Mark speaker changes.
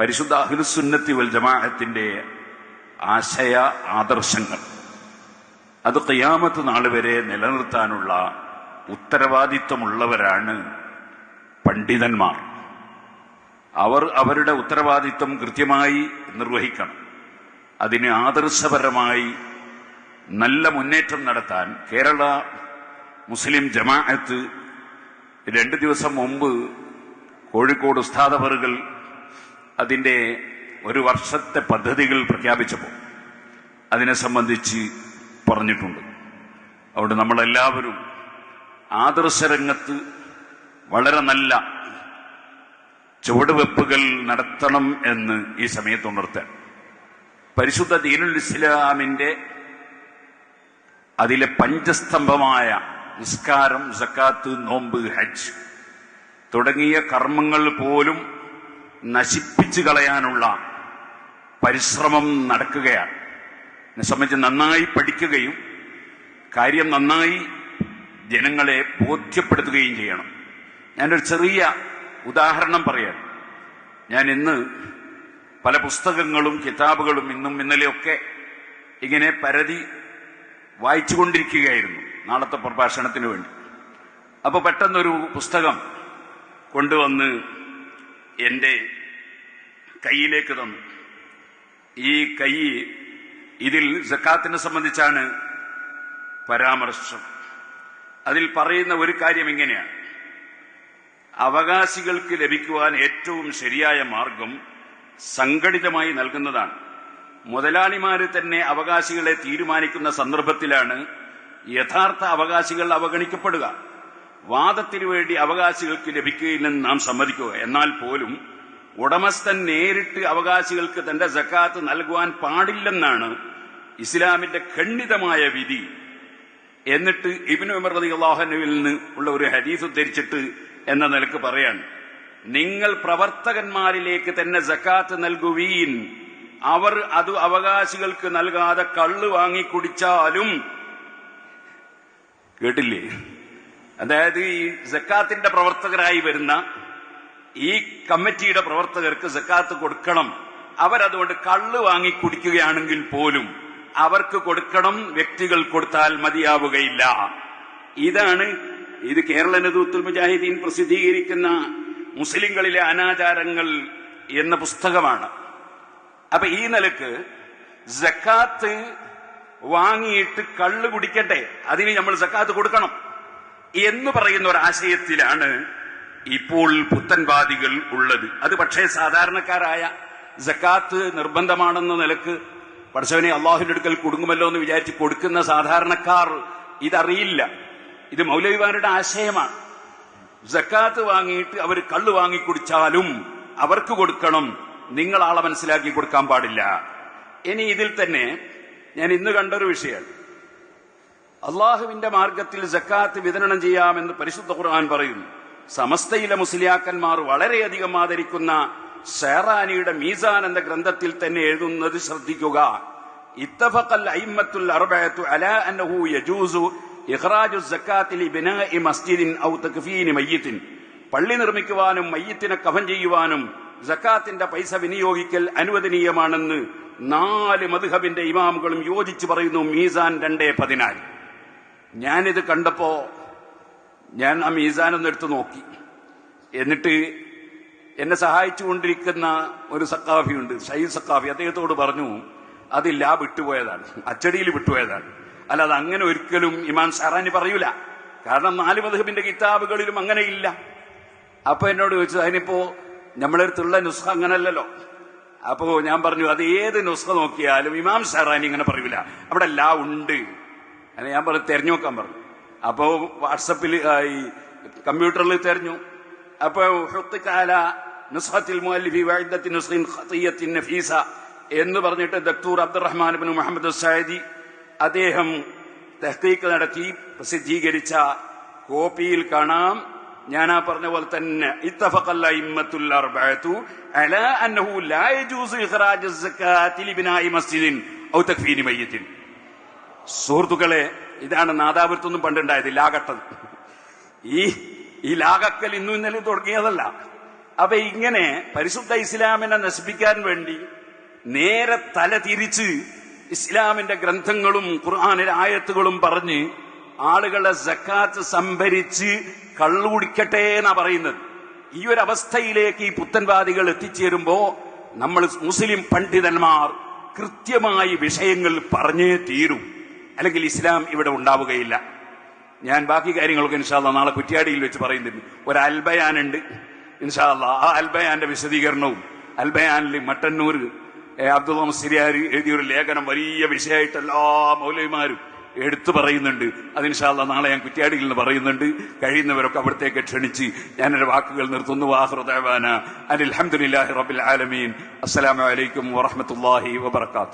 Speaker 1: പരിശുദ്ധ അഖിലുസുന്നത്തി വൽ ജമാഅത്തിന്റെ ആശയ ആദർശങ്ങൾ. അത് കയ്യാമത്ത് നാൾ വരെ നിലനിർത്താനുള്ള ഉത്തരവാദിത്വമുള്ളവരാണ് പണ്ഡിതന്മാർ. അവർ അവരുടെ ഉത്തരവാദിത്വം കൃത്യമായി നിർവഹിക്കണം. അതിന് ആദർശപരമായി നല്ല മുന്നേറ്റം നടത്താൻ കേരള മുസ്ലിം ജമാഅത്ത് രണ്ട് ദിവസം മുമ്പ് കോഴിക്കോട് ഉസ്താദവറുകൾ അതിന്റെ ഒരു വർഷത്തെ പദ്ധതികൾ പ്രഖ്യാപിച്ചപ്പോൾ അതിനെ സംബന്ധിച്ച് പറഞ്ഞിട്ടുണ്ട്. അവിടെ നമ്മളെല്ലാവരും ആദർശരംഗത്ത് വളരെ നല്ല ചുവടുവെപ്പുകൾ നടത്തണം എന്ന് ഈ സമയത്ത് ഉണർത്താൻ. പരിശുദ്ധ ദീനുൽ ഇസ്ലാമിന്റെ അതിലെ പഞ്ചസ്തംഭമായ നിസ്കാരം സക്കാത്ത് നോമ്പ് ഹജ്ജ് തുടങ്ങിയ കർമ്മങ്ങൾ പോലും നശിപ്പിച്ചു കളയാനുള്ള പരിശ്രമം നടക്കുകയാണ്. എന്നെ സംബന്ധിച്ച് നന്നായി പഠിക്കുകയും കാര്യം നന്നായി ജനങ്ങളെ ബോധ്യപ്പെടുത്തുകയും ചെയ്യണം. ഞാനൊരു ചെറിയ ഉദാഹരണം പറയാൻ ഞാൻ ഇന്ന് പല പുസ്തകങ്ങളും കിതാബുകളും ഇന്നും ഇന്നലെയൊക്കെ ഇങ്ങനെ പരതി വായിച്ചുകൊണ്ടിരിക്കുകയായിരുന്നു നാളത്തെ പ്രഭാഷണത്തിന് വേണ്ടി. അപ്പോൾ പെട്ടെന്നൊരു പുസ്തകം കൊണ്ടുവന്ന് എന്റെ കയ്യിലേക്ക് തന്നു. ഈ കൈ ഇതിൽ സക്കാത്തിനെ സംബന്ധിച്ചാണ് പരാമർശം. അതിൽ പറയുന്ന ഒരു കാര്യം ഇങ്ങനെയാണ് അവകാശികൾക്ക് ലഭിക്കുവാൻ ഏറ്റവും ശരിയായ മാർഗം സംഘടിതമായി നൽകുന്നതാണ്. മുതലാളിമാര് തന്നെ അവകാശികളെ തീരുമാനിക്കുന്ന സന്ദർഭത്തിലാണ് യഥാർത്ഥ അവകാശികൾ അവഗണിക്കപ്പെടുക. വാദത്തിനു വേണ്ടി അവകാശികൾക്ക് ലഭിക്കുകയില്ലെന്ന് നാം സമ്മതിക്കുക. എന്നാൽ പോലും ഉടമസ്ഥൻ നേരിട്ട് അവകാശികൾക്ക് തന്റെ ജക്കാത്ത് നൽകുവാൻ പാടില്ലെന്നാണ് ഇസ്ലാമിന്റെ ഖണ്ഡിതമായ വിധി. എന്നിട്ട് ഇബിനു ഉമർ അള്ളാഹനുവിൽ നിന്ന് ഉള്ള ഒരു ഹദീസ് ഉദ്ധരിച്ചിട്ട് എന്ന നിലയ്ക്ക് പറയാണ്. നിങ്ങൾ പ്രവർത്തകന്മാരിലേക്ക് തന്നെ ജക്കാത്ത് നൽകുവീൻ. അവർ അത് അവകാശികൾക്ക് നൽകാതെ കള്ള് വാങ്ങിക്കുടിച്ചാലും കേട്ടില്ലേ? അതായത് ഈ ജക്കാത്തിന്റെ പ്രവർത്തകരായി വരുന്ന ഈ കമ്മിറ്റിയുടെ പ്രവർത്തകർക്ക് ജക്കാത്ത് കൊടുക്കണം. അവരതുകൊണ്ട് കള്ള് വാങ്ങി കുടിക്കുകയാണെങ്കിൽ പോലും അവർക്ക് കൊടുക്കണം വ്യക്തികൾ കൊടുത്താൽ മതിയാവുകയില്ല. ഇതാണ് ഇത് കേരള നദൂത്തുൽ മുജാഹിദീൻ പ്രസിദ്ധീകരിക്കുന്ന മുസ്ലിങ്ങളിലെ അനാചാരങ്ങൾ എന്ന പുസ്തകമാണ്. അപ്പൊ ഈ നിലയ്ക്ക് ജക്കാത്ത് വാങ്ങിയിട്ട് കള്ള് കുടിക്കട്ടെ? അതിന് നമ്മൾ ജക്കാത്ത് കൊടുക്കണം. എന്ന് പറയുന്ന ഒരു ആശയത്തിലാണ് ഇപ്പോൾ പുത്തൻവാദികൾ ഉള്ളത്. അത് പക്ഷേ സാധാരണക്കാരായ ജക്കാത്ത് നിർബന്ധമാണെന്ന നിലയ്ക്ക് പഠിച്ചവനെ അള്ളാഹുവിന്റെ അടുക്കൽ കുടുങ്ങുമല്ലോ എന്ന് വിചാരിച്ച് കൊടുക്കുന്ന സാധാരണക്കാർ ഇതറിയില്ല. ഇത് മൗലവിമാരുടെ ആശയമാണ്. ജക്കാത്ത് വാങ്ങിയിട്ട് അവർ കള്ളു വാങ്ങിക്കുടിച്ചാലും അവർക്ക് കൊടുക്കണം. നിങ്ങൾ ആളെ മനസ്സിലാക്കി കൊടുക്കാൻ പാടില്ല. ഇനി ഇതിൽ തന്നെ ഞാൻ ഇന്ന് കണ്ടൊരു വിഷയമാണ്. അള്ളാഹുവിന്റെ മാർഗത്തിൽ ജക്കാത്ത് വിതരണം ചെയ്യാമെന്ന് പരിശുദ്ധ ഖുർആൻ പറയുന്നു. സമസ്തയിലെ മുസ്ലിയാക്കന്മാർ വളരെയധികം ആദരിക്കുന്ന ഷെറാനിയുടെ മീസാൻ എന്ന ഗ്രന്ഥത്തിൽ തന്നെ എഴുതുന്നത് ശ്രദ്ധിക്കുക. ഇത്തഫഖൽ അലാ അന്നഹു യജൂസു മസ്ജിദിൻ ഔ പള്ളി നിർമ്മിക്കുവാനും മയ്യത്തിനെ കഫൻ ചെയ്യുവാനും ജക്കാത്തിന്റെ പൈസ വിനിയോഗിക്കൽ അനുവദനീയമാണെന്ന് നാല് മധുഹബിന്റെ ഇമാമുകളും യോജിച്ചു പറയുന്നു മീസാൻ രണ്ടേ പതിനാല്. ഞാനിത് കണ്ടപ്പോ ഞാൻ ആ മീസാൻ ഒന്ന് എടുത്തു നോക്കി. എന്നിട്ട് എന്നെ സഹായിച്ചുകൊണ്ടിരിക്കുന്ന ഒരു സക്കാഫിയുണ്ട് ഷഹീദ് സക്കാഫി അദ്ദേഹത്തോട് പറഞ്ഞു അതില്ല വിട്ടുപോയതാണ് അച്ചടിയിൽ വിട്ടുപോയതാണ്. അല്ലാതെ അങ്ങനെ ഒരിക്കലും ഇമാൻ സാറാനി പറയൂല. കാരണം നാല് മധുബിന്റെ കിതാബുകളിലും അങ്ങനെയില്ല അപ്പൊ എന്നോട് ചോദിച്ചത് അതിനിപ്പോ നമ്മളെടുത്തുള്ള നുസ്ഖ അങ്ങനല്ലല്ലോ. അപ്പോ ഞാൻ പറഞ്ഞു അത് ഏത് നുസ്ഖ നോക്കിയാലും ഇമാം ഷറാനി ഇങ്ങനെ പറയൂല. അവിടെ ലാ ഉണ്ട്. അങ്ങനെ ഞാൻ പറഞ്ഞു തെരഞ്ഞു നോക്കാൻ പറഞ്ഞു. അപ്പോ വാട്സപ്പിൽ ഈ കമ്പ്യൂട്ടറിൽ തെരഞ്ഞു. അപ്പൊ ഹുത്തിക്കാല നുസ്ഹത്തിൽ മുഅല്ലിഫി വഇദ്ദത്തി നുസ്ഖിൻ ഖതിയത്തിൻ നഫീസ എന്ന് പറഞ്ഞിട്ട് ദക്തൂർ അബ്ദുറഹ്മാൻ ബിൻ മുഹമ്മദ് സൈദി അദ്ദേഹം തഹ്ഖീഖ് നടത്തി പ്രസിദ്ധീകരിച്ച കോപ്പിയിൽ കാണാം. ഞാൻ ആ പറഞ്ഞ പോലെ തന്നെ ഇത്തഫഖൽ സുഹൃത്തുക്കളെ ഇതാണ് നാദാപുരത്തൊന്നും പണ്ടുണ്ടായത് ലാകട്ടത് ഈ ഈ ലാകക്കൽ ഇന്നും ഇന്നലെ തുടങ്ങിയതല്ല. അപ്പൊ ഇങ്ങനെ പരിശുദ്ധ ഇസ്ലാമിനെ നശിപ്പിക്കാൻ വേണ്ടി നേരെ തല തിരിച്ച് ഇസ്ലാമിന്റെ ഗ്രന്ഥങ്ങളും ഖുർആാനിലെ ആയത്തുകളും പറഞ്ഞ് ആളുകളെ സക്കാത്ത് സംഭരിച്ച് കള്ളു കുടിക്കട്ടെ എന്നാ പറയുന്നത്. ഈ ഒരു അവസ്ഥയിലേക്ക് ഈ പുത്തൻവാദികൾ എത്തിച്ചേരുമ്പോ നമ്മൾ മുസ്ലിം പണ്ഡിതന്മാർ കൃത്യമായി വിഷയങ്ങൾ പറഞ്ഞേ തീരൂ. അല്ലെങ്കിൽ ഇസ്ലാം ഇവിടെ ഉണ്ടാവുകയില്ല. ഞാൻ ബാക്കി കാര്യങ്ങളൊക്കെ ഇൻഷാല്ല നാളെ കുറ്റ്യാടിയിൽ വെച്ച് പറയുന്നുണ്ട്. ഒരു അൽബയാൻ അൽബയാനുണ്ട്. ഇൻഷാല്ല ആ അൽബയാന്റെ വിശദീകരണവും അൽബയാനിൽ മട്ടന്നൂർ അബ്ദുള്ള മുസ്ലിയാർ എഴുതിയൊരു ലേഖനം വലിയ വിഷയമായിട്ട് എല്ലാ മൗലവിമാരും എടുത്തു പറയുന്നുണ്ട്. അത് ഇൻഷാല്ല നാളെ ഞാൻ കുറ്റ്യാടിയിൽ നിന്ന് പറയുന്നുണ്ട്. കഴിയുന്നവരൊക്കെ അവിടത്തേക്ക് ക്ഷണിച്ച് ഞാൻ എന്റെ വാക്കുകൾ നിർത്തുന്നു. വാഹൃദാന അനിൽ അലഹമുല്ലാഹി റബിൽ ആലമീൻ. അസ്സലാമലൈക്കും വറഹമത്തല്ലാഹി വബർക്കാത്തു